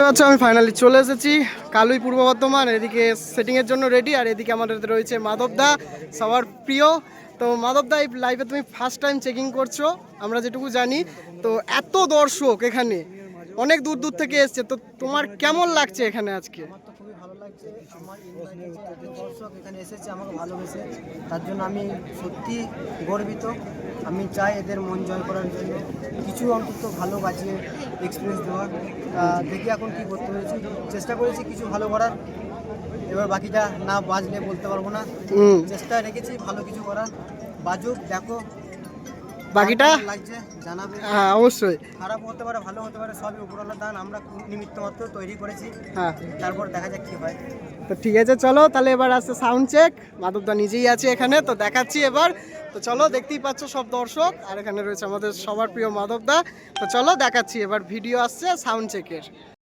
আচ্ছা আমি ফাইনালি চলে এসেছি। কালুই পূর্ব বর্ধমান, এদিকে সেটিংয়ের জন্য রেডি আর এদিকে আমাদের রয়েছে মাধবদা সবার প্রিয়। তো মাধবদা এই লাইভে তুমি ফার্স্ট টাইম চেকিং করছ, আমরা যেটুকু জানি। তো এত দর্শক এখানে, অনেক দূর দূর থেকে এসছে। তো তোমার কেমন লাগছে এখানে আজকে? আমার এখানে এসেছে আমাকে ভালোবেসে তার জন্য আমি সত্যি গর্বিত। আমি চাই এদের মন জয় করার জন্য। কিছু অন্তত ভালো বাজিয়ে এক্সপিরিয়েন্স দেওয়ার। দেখি এখন কি করতে হয়েছে। চেষ্টা করেছি কিছু ভালো করার। এবার বাকিটা না বাজলে বলতে পারব না। হুম। চেষ্টা রেখেছি ভালো কিছু করার। বাজুক দেখো। বাকিটা? লাগছে জানাবে। হ্যাঁ অবশ্যই। খারাপ হতে পারে ভালো হতে পারে সবই উপরওয়ালা দান। আমরা নিমিত্ত মাত্র তৈরি করেছি। হ্যাঁ। তারপর দেখা যাক কি হয়। তো ঠিক আছে চলো। তাহলে এবার আসছে সাউন্ড চেক মাধবদা নিজেই আছে এখানে তো দেখাচ্ছি এবার। তো চলো, দেখতেই পাচ্ছ সব দর্শক, আর এখানে রয়েছে আমাদের সবার প্রিয় মাধবদা। তো চলো, দেখাচ্ছি, এবার ভিডিও আসছে সাউন্ড চেকের